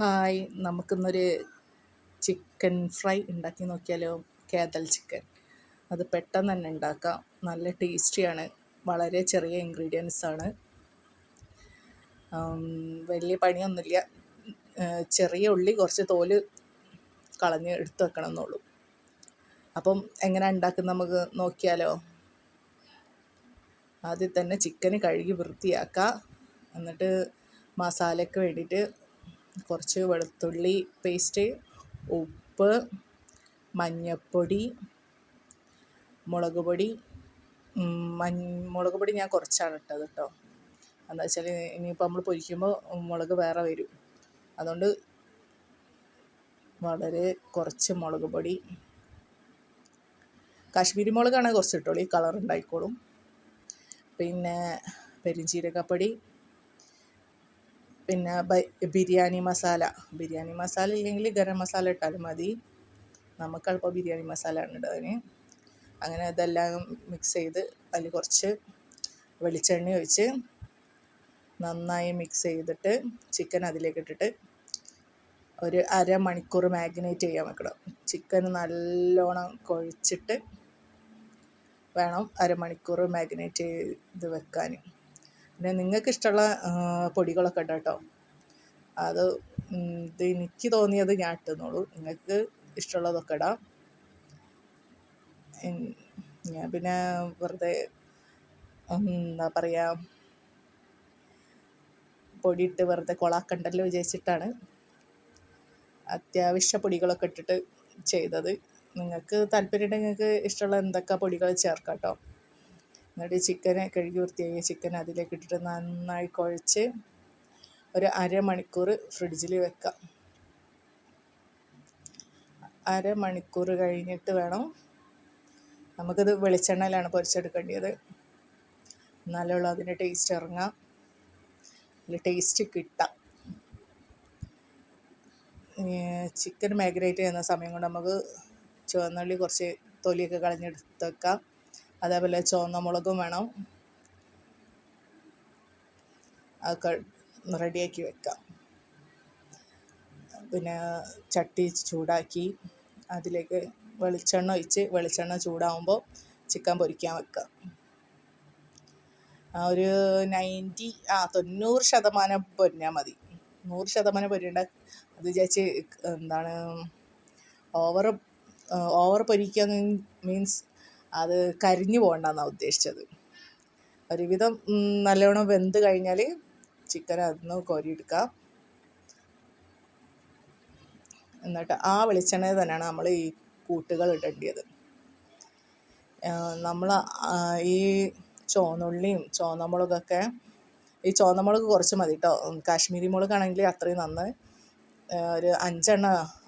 Hi. നമുക്കിന്നൊരു chicken fry ഉണ്ടാക്കി നോക്കിയാലോ? കേതൽ ചിക്കൻ. അത് പെട്ടെന്ന് തന്നെ ഉണ്ടാക്കാം. നല്ല ടേസ്റ്റിയാണ്. വളരെ ചെറിയ ഇൻഗ്രീഡിയൻസ് ആണ്. വലിയ പണിയൊന്നുമില്ല. ചെറിയ ഉള്ളി കുറച്ച് തോൽ കളഞ്ഞ് എടുത്തു വെക്കണം എന്നുള്ളൂ അപ്പം എങ്ങനെ ഉണ്ടാക്കുന്നത് നമുക്ക് നോക്കിയാലോ? ആദ്യം തന്നെ ചിക്കന് കഴുകി വൃത്തിയാക്കുക എന്നിട്ട് മസാലയ്ക്ക് വേണ്ടിയിട്ട് കുറച്ച് വെളുത്തുള്ളി പേസ്റ്റ് ഉപ്പ് മഞ്ഞൾപ്പൊടി മുളക് പൊടി. മഞ്ഞ മുളക് പൊടി ഞാൻ കുറച്ചാണ് ഇട്ടത് കേട്ടോ എന്താ വെച്ചാൽ ഇനിയിപ്പോൾ നമ്മൾ പൊരിക്കുമ്പോൾ മുളക് വേറെ വരും. അതുകൊണ്ട് വളരെ കുറച്ച് മുളക് പൊടി. കാശ്മീരി മുളകാണെങ്കിൽ കുറച്ച് ഇട്ടോളൂ കളർ ഉണ്ടായിക്കോളും. പിന്നെ പെരിഞ്ചീരകപ്പൊടി. പിന്നെ ബിരിയാണി മസാല. ബിരിയാണി മസാല ഇല്ലെങ്കിൽ ഗരം മസാല ഇട്ടാലും മതി. നമുക്കപ്പോൾ ബിരിയാണി മസാല ആണ് ഇടാന്. അങ്ങനെ ഇതെല്ലാം മിക്സ് ചെയ്ത് അതിൽ കുറച്ച് വെളിച്ചെണ്ണ ഒഴിച്ച് നന്നായി മിക്സ് ചെയ്തിട്ട് ചിക്കൻ അതിലേക്ക് ഇട്ടിട്ട് ഒരു അരമണിക്കൂർ മാഗ്നേറ്റ് ചെയ്യാൻ വെക്കണം. ചിക്കൻ നല്ലോണം കുഴച്ചിട്ട് വേണം അരമണിക്കൂർ മാഗ്നേറ്റ് ചെയ്ത് വെക്കാൻ. പിന്നെ നിങ്ങൾക്ക് ഇഷ്ടമുള്ള പൊടികളൊക്കെ ഉണ്ട് കേട്ടോ. അത് ഇത് എനിക്ക് തോന്നിയത് ഞാൻ ഇട്ടുന്നുള്ളൂ നിങ്ങൾക്ക് ഇഷ്ടമുള്ളതൊക്കെ ഇടാം. ഞാൻ പിന്നെ വെറുതെ എന്താ പറയുക പൊടിയിട്ട് വെറുതെ കൊളാക്കണ്ടല്ലോ വിചാരിച്ചിട്ടാണ് അത്യാവശ്യ പൊടികളൊക്കെ ഇട്ടിട്ട് ചെയ്തത്. നിങ്ങൾക്ക് താല്പര്യമുണ്ടെങ്കിൽ നിങ്ങൾക്ക് ഇഷ്ടമുള്ള എന്തൊക്കെ പൊടികൾ ചേർക്കാം കേട്ടോ. എന്നിട്ട് ചിക്കനെ കഴുകി വൃത്തിയാക്കിയ ചിക്കൻ അതിലേക്ക് ഇട്ടിട്ട് നന്നായി കുഴച്ച് ഒരു അരമണിക്കൂർ ഫ്രിഡ്ജിൽ വെക്കാം. അരമണിക്കൂർ കഴിഞ്ഞിട്ട് വേണം നമുക്കിത് വെളിച്ചെണ്ണയിലാണ് പൊരിച്ചെടുക്കേണ്ടത് എന്നാലുള്ള അതിന്റെ ടേസ്റ്റ് ഇറങ്ങാം. അതിൽ ടേസ്റ്റ് കിട്ടാം. ചിക്കൻ മൈഗ്രേറ്റ് ചെയ്യുന്ന സമയം കൊണ്ട് നമുക്ക് ചുവന്നുള്ളി കുറച്ച് തൊലിയൊക്കെ കളഞ്ഞെടുത്ത് വെക്കാം. അതേപോലെ ചുവന്ന മുളകും വേണം. അതൊക്കെ റെഡിയാക്കി വെക്കാം. പിന്നെ ചട്ടി ചൂടാക്കി അതിലേക്ക് വെളിച്ചെണ്ണ ഒഴിച്ച് വെളിച്ചെണ്ണ ചൂടാവുമ്പോൾ ചിക്കൻ പൊരിക്കാൻ വെക്കുക ഒരു നയന്റി ആ തൊണ്ണൂറ് ശതമാനം പൊരിഞ്ഞാൽ മതി. നൂറ് ശതമാനം പൊരിയണ്ട. അത് വിചാരിച്ച് എന്താണ് ഓവർ ഓവർ പൊരിക്കുക മീൻസ് അത് കരിഞ്ഞു പോകണ്ടെന്നാണ് ഉദ്ദേശിച്ചത്. ഒരുവിധം നല്ലവണ്ണം വെന്ത് കഴിഞ്ഞാൽ ചിക്കൻ അതിന്ന് കോരിയെടുക്കാം. എന്നിട്ട് ആ വെളിച്ചെണ്ണയിൽ തന്നെയാണ് നമ്മൾ ഈ കൂട്ടുകൾ ഇടേണ്ടത് നമ്മൾ ഈ ചുവന്നുള്ളിയും ചുവന്നമുളകൊക്കെ ഈ ചുവന്നമുളക് കുറച്ച് മതി കേട്ടോ കാശ്മീരി മുളകാണെങ്കിൽ അത്രയും നന്ന് ഒരു അഞ്ചെണ്ണ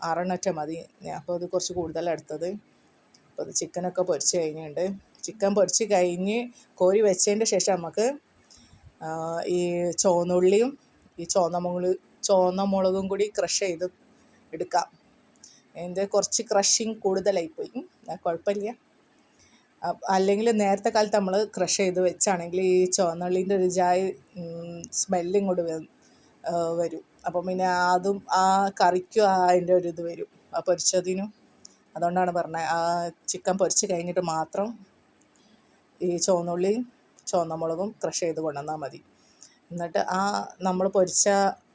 ആറെണ്ണറ്റ മതി. അപ്പോൾ അത് കുറച്ച് കൂടുതലാണ് എടുത്തത്. അപ്പോൾ ചിക്കനൊക്കെ പൊരിച്ച് കഴിഞ്ഞിട്ടുണ്ട്. ചിക്കൻ പൊരിച്ച് കഴിഞ്ഞ് കോരി വെച്ചതിന്റെ ശേഷം നമുക്ക് ഈ ചുവന്നുള്ളിയും ഈ ചുവന്നമുളക് ചുവന്നമുളകും കൂടി ക്രഷ് ചെയ്ത് എടുക്കാം. എന്റെ കുറച്ച് ക്രഷിങ് കൂടുതലായിപ്പോയി. കുഴപ്പമില്ല. അല്ലെങ്കിൽ നേരത്തെ കാലത്ത് നമ്മൾ ക്രഷ് ചെയ്ത് വെച്ചാണെങ്കിൽ ഈ ചുവന്നുള്ളിന്റെ ഒരു ചായ സ്മെല്ല് ഇങ്ങോട്ട് വരും. അപ്പം പിന്നെ അതും ആ കറിക്കും അതിന്റെ ഒരു ഇത് വരും. ആ പൊരിച്ചതിനും. അതുകൊണ്ടാണ് പറഞ്ഞത് ആ ചിക്കൻ പൊരിച്ച് കഴിഞ്ഞിട്ട് മാത്രം ഈ ചുവന്നുള്ളിയും ചുവന്നമുളകും ക്രഷ് ചെയ്ത് കൊണ്ടുവന്നാൽ മതി. എന്നിട്ട് ആ നമ്മൾ പൊരിച്ച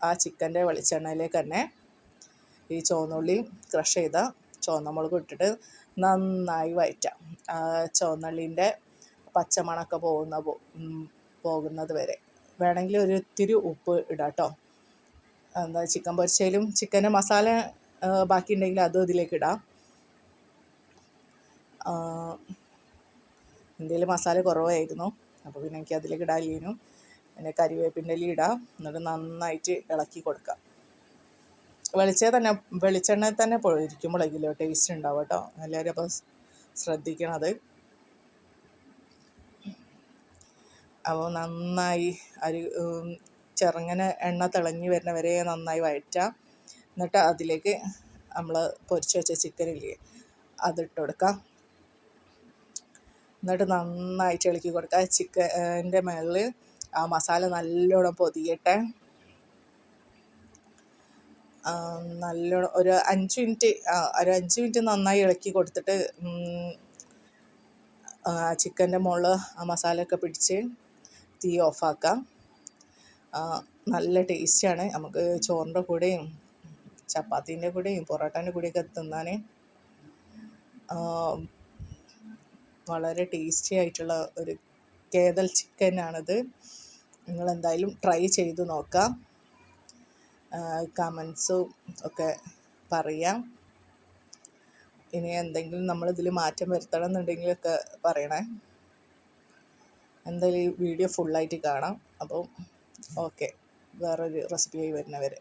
ആ ചിക്കന്റെ വെളിച്ചെണ്ണയിലേക്ക് തന്നെ ഈ ചുവന്നുള്ളിയും ക്രഷ് ചെയ്ത ചുവന്നമുളകും ഇട്ടിട്ട് നന്നായി വയറ്റാം ആ ചുവന്നുള്ളിന്റെ പച്ചമണമൊക്കെ പോകുന്ന പോകുന്നത് വരെ. വേണമെങ്കിൽ ഒരു ഇത്തിരി ഉപ്പ് ഇടാട്ടോ. എന്താ ചിക്കൻ പൊരിച്ചതിലും ചിക്കന്റെ മസാല ബാക്കി ഉണ്ടെങ്കിൽ അതും ഇതിലേക്ക് ഇടാം. ഇന്ത്യയിൽ മസാല കുറവായിരുന്നു. അപ്പോൾ പിന്നെ എനിക്ക് അതിലേക്ക് ഇടാനില്ലേനു പിന്നെ കരിവേപ്പിന്റെ ഇല ഇടാം. എന്നിട്ട് നന്നായിട്ട് ഇളക്കി കൊടുക്കാം. വെളിച്ചെണ്ണ തന്നെ വെളിച്ചെണ്ണ തന്നെ പൊഴിക്കുമ്പോഴേക്കില്ലോ ടേസ്റ്റ് ഉണ്ടാവും കേട്ടോ എല്ലാവരും അപ്പോൾ ശ്രദ്ധിക്കണത് അപ്പോൾ നന്നായി അരി ചെറുങ്ങനെ എണ്ണ തിളങ്ങി വരുന്ന വരെ നന്നായി വഴറ്റാം. എന്നിട്ട് അതിലേക്ക് നമ്മൾ പൊരിച്ച് വെച്ച ചിക്കനില്ലേ അതിട്ട് കൊടുക്കാം. എന്നിട്ട് നന്നായി ഇളക്കി കൊടുക്കുക. ചിക്കന്റെ മുകളിൽ ആ മസാല നല്ലോണം പൊതിയട്ടെ. നല്ലോണം ഒരു അഞ്ച് മിനിറ്റ് ഒരു അഞ്ച് മിനിറ്റ് നന്നായി ഇളക്കി കൊടുത്തിട്ട് ചിക്കന്റെ മുകളിൽ ആ മസാലയൊക്കെ പിടിച്ച് തീ ഓഫാക്കാം. നല്ല ടേസ്റ്റാണ്. നമുക്ക് ചോറിന്റെ കൂടെയും ചപ്പാത്തീന്റെ കൂടെയും പൊറോട്ടേന്റെ കൂടെയൊക്കെ തിന്നാൻ വളരെ ടേസ്റ്റി ആയിട്ടുള്ള ഒരു കേതൽ നിങ്ങൾ എന്തായാലും ട്രൈ ചെയ്ത് നോക്കാം. കമൻസും ഒക്കെ പറയാം. ഇനി എന്തെങ്കിലും നമ്മൾ നമ്മളിതിൽ മാറ്റം വരുത്തണം എന്നുണ്ടെങ്കിലൊക്കെ പറയണേ. എന്തായാലും ഈ വീഡിയോ ഫുള്ളായിട്ട് കാണാം. അപ്പോൾ ഓക്കെ വേറൊരു റെസിപ്പിയായി വരുന്നവരെ.